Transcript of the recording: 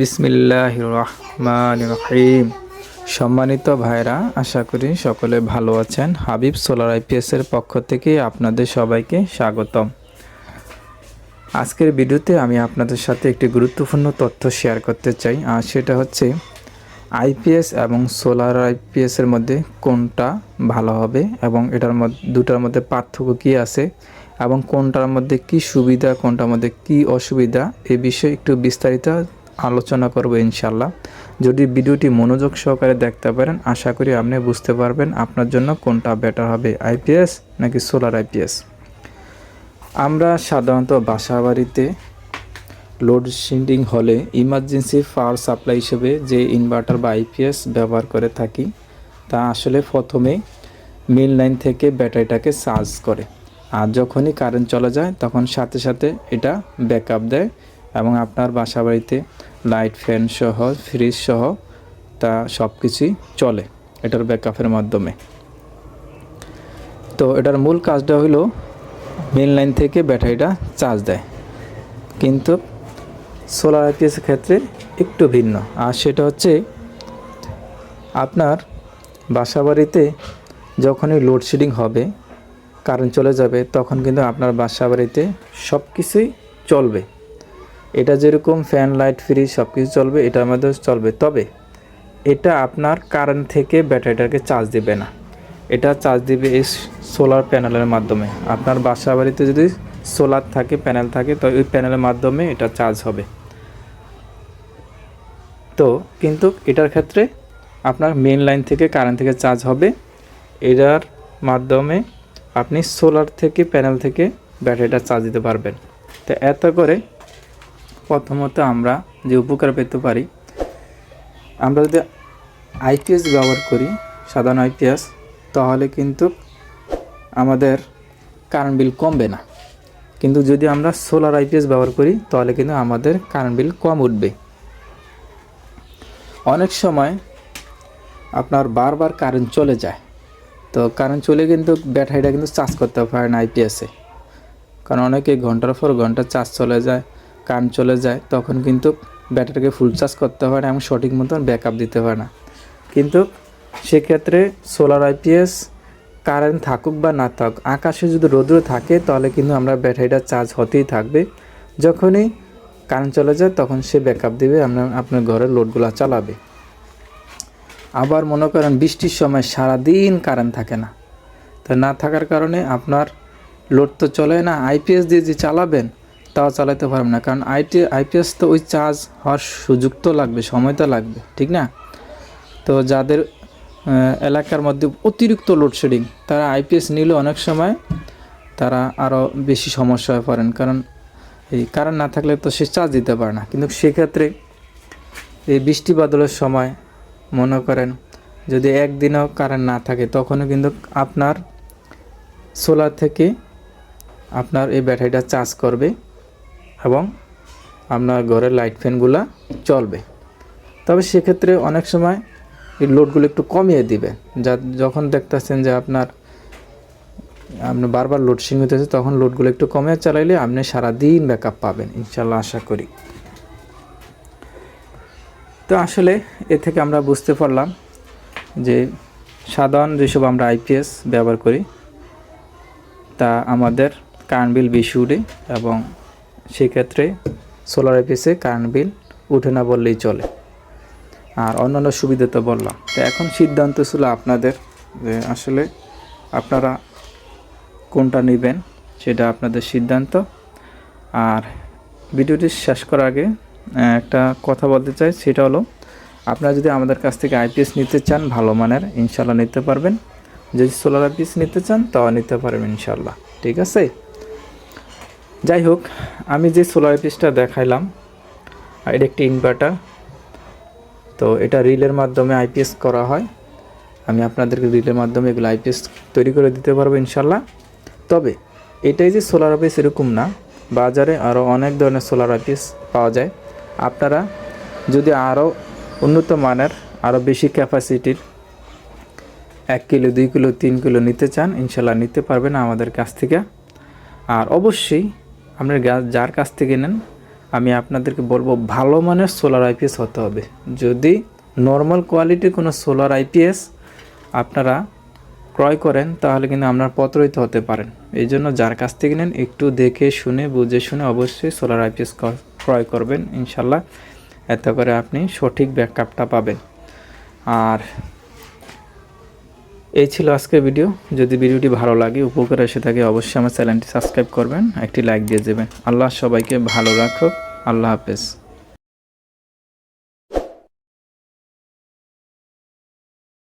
বিসমিল্লাহ সম্মানিত ভাইরা, আশা করি সকলে ভালো আছেন। হাবিব সোলার আইপিএসের পক্ষ থেকে আপনাদের সবাইকে স্বাগতম। আজকের ভিডিওতে আমি আপনাদের সাথে একটি গুরুত্বপূর্ণ তথ্য শেয়ার করতে চাই, আর সেটা হচ্ছে, আইপিএস এবং সোলার আইপিএসের মধ্যে কোনটা ভালো হবে এবং এটার মধ্যে দুটার মধ্যে পার্থক্য কী আছে এবং কোনটার মধ্যে কি সুবিধা, কোনটার মধ্যে কি অসুবিধা, এ বিষয়ে একটু বিস্তারিত আলোচনা করব ইনশাল্লাহ যদি ভিডিওটি মনোযোগ সহকারে দেখতে পারেন, আশা করি আপনি বুঝতে পারবেন আপনার জন্য কোনটা বেটার হবে আইপিএস নাকি সোলার আইপিএস আমরা সাধারণত বাসা বাড়িতে লোডশেডিং হলে ইমার্জেন্সি পাওয়ার সাপ্লাই হিসেবে যে ইনভার্টার বা আইপিএস ব্যবহার করে থাকি, তা আসলে প্রথমে মেন লাইন থেকে ব্যাটারিটাকে চার্জ করে। আর যখনই কারেন্ট চলে যায়, তখন সাথে সাথে এটা ব্যাকআপ দেয় এবং আপনার বাসা বাড়িতে লাইট ফ্যান সহ, ফ্রিজ সহ, তা সব কিছুই চলে এটার ব্যাকআপের মাধ্যমে। তো এটার মূল কাজটা হলো মেন লাইন থেকে ব্যাটারিটা চার্জ দেয়। কিন্তু সোলার আইপিএসের ক্ষেত্রে একটু ভিন্ন। আর সেটা হচ্ছে আপনার বাসা বাড়িতে যখনই লোডশেডিং হবে কারেন্ট চলে যাবে, তখন কিন্তু আপনার বাসা বাড়িতে সব কিছুই চলবে। এটা যেরকম ফ্যান লাইট ফ্রি সব কিছু চলবে এটার মধ্যে চলবে। তবে এটা আপনার কারেন্ট থেকে ব্যাটারিটাকে চার্জ দিবে না। এটা চার্জ দিবে এই সোলার প্যানেলের মাধ্যমে। আপনার বাসা বাড়িতে যদি সোলার থাকে প্যানেল থাকে, তো ওই প্যানেলের মাধ্যমে এটা চার্জ হবে। তো কিন্তু এটার ক্ষেত্রে আপনার মেন লাইন থেকে কারেন্ট থেকে চার্জ হবে। এটার মাধ্যমে আপনি সোলার থেকে প্যানেল থেকে ব্যাটারিটা চার্জ দিতে পারবেন। তো এত করে প্রথমত আমরা যে উপকার পেতে পারি, আমরা যদি আইপিএস ব্যবহার করি, সাধারণ আইপিএস, তাহলে কিন্তু আমাদের কারেন্ট বিল কমবে না। কিন্তু যদি আমরা সোলার আইপিএস ব্যবহার করি, তাহলে কিন্তু আমাদের কারেন্ট বিল কম উঠবে। অনেক সময় আপনার বারবার কারেন্ট চলে যায়, তো কারেন্ট চলে কিন্তু ব্যাটারিটা কিন্তু চার্জ করতে পারে না আইপিএসে। কারণ অনেকে ঘণ্টার পর ঘণ্টা চার্জ চলে যায় কারেন্ট চলে যায়, তখন কিন্তু ব্যাটারিকে ফুল চার্জ করতে পারে এবং সঠিক মতন ব্যাকআপ দিতে পারে না। কিন্তু সেক্ষেত্রে সোলার আইপিএস কারেন্ট থাকুক বা না থাকুক, আকাশে যদি রৌদ্র থাকে, তাহলে কিন্তু আমরা ব্যাটারিটা চার্জ হতেই থাকবে। যখনই কারেন্ট চলে যায়, তখন সে ব্যাকআপ দেবে আপনার আপনার ঘরের লোডগুলো চালাবে। আবার মনে করেন বৃষ্টির সময় সারাদিন কারেন্ট থাকে না। তো না থাকার কারণে আপনার লোড তো চলে না আইপিএস দিয়ে যে চালাবেন তাও চালাতে পারবে না। কারণ আইটি আইপিএস তো ওই চার্জ হওয়ার সুযোগ তো লাগবে, সময় তো লাগবে, ঠিক না? তো যাদের এলাকার মধ্যে অতিরিক্ত লোডশেডিং তারা আইপিএস নিলে অনেক সময় তারা আরও বেশি সমস্যায় পড়েন। কারণ এই কারেন্ট না থাকলে তো সে চার্জ দিতে পারে না। কিন্তু সেক্ষেত্রে এই বৃষ্টি বাদলের সময় মনে করেন যদি একদিনও কারেন্ট না থাকে, তখনও কিন্তু আপনার সোলার থেকে আপনার এই ব্যাটারিটা চার্জ করবে। এবং আপনার ঘরের লাইট ফ্যানগুলো চলবে। তবে সেক্ষেত্রে অনেক সময় এই লোডগুলো একটু কমিয়ে দিবে। যা যখন দেখতেছেন যে আপনার আপনার বারবার লোডশিং হতেছে তখন লোডগুলো একটু কমিয়ে চালাইলে আপনি সারাদিন ব্যাক আপ পাবেন ইনশাল্লাহ আশা করি। তো আসলে এ থেকে আমরা বুঝতে পারলাম যে সাধারণ যেসব আমরা আইপিএস ব্যবহার করি, তা আমাদের কারেন্ট বিল বেশি উঠে এবং সেক্ষেত্রে সোলার আইপিএসে কারেন্ট বিল উঠে না বললেই চলে। আর অন্যান্য সুবিধা তো বললাম। তো এখন সিদ্ধান্ত ছিল আপনাদের যে আসলে আপনারা কোনটা নেবেন সেটা আপনাদের সিদ্ধান্ত। আর ভিডিওটি শেষ করার আগে একটা কথা বলতে চাই, সেটা হলো, আপনারা যদি আমাদের কাছ থেকে আইপিএস নিতে চান, ভালো মানের ইনশাল্লাহ নিতে পারবেন। যদি সোলার আইপিএস নিতে চান, তাও নিতে পারবেন ইনশাল্লাহ ঠিক আছে? যাই হোক, আমি যে সোলার আইপিএসটা দেখাইলাম এটা একটি ইনভার্টার তো এটা রিলের মাধ্যমে আইপিএস করা হয়। আমি আপনাদেরকে রিলের মাধ্যমে এগুলো আইপিএস তৈরি করে দিতে পারব ইনশাল্লাহ। তবে এটাই যে সোলার আইপিএস এরকম না, বাজারে আরও অনেক ধরনের সোলার আইপিএস পাওয়া যায়। আপনারা যদি আরও উন্নত মানের আরও বেশি ক্যাপাসিটির এক কিলো, দুই কিলো, তিন কিলো নিতে চান, ইনশাল্লাহ নিতে পারবেন আমাদের কাছ থেকে। আর অবশ্যই আপনার যার কাছ থেকে নেন, আমি আপনাদেরকে বলব ভালো মানের সোলার আইপিএস হতে হবে। যদি নর্মাল কোয়ালিটির কোনো সোলার আইপিএস আপনারা ক্রয় করেন, তাহলে কিন্তু আপনার প্রতারিত হতে পারেন। এই জন্য যার কাছ থেকে নেন, একটু দেখে শুনে, বুঝে শুনে অবশ্যই সোলার আইপিএস ক্রয় করবেন, ইনশাল্লাহ। এতে করে আপনি সঠিক ব্যাকআপটা পাবেন। আর এই ছিল আজকের ভিডিও যদি ভিডিওটি ভালো লাগে, উপকার এসে থাকে, অবশ্যই আমার চ্যানেলটি সাবস্ক্রাইব করবেন, একটি লাইক দিয়ে দেবেন। আল্লাহ সবাইকে ভালো রাখুক। আল্লাহ হাফেজ।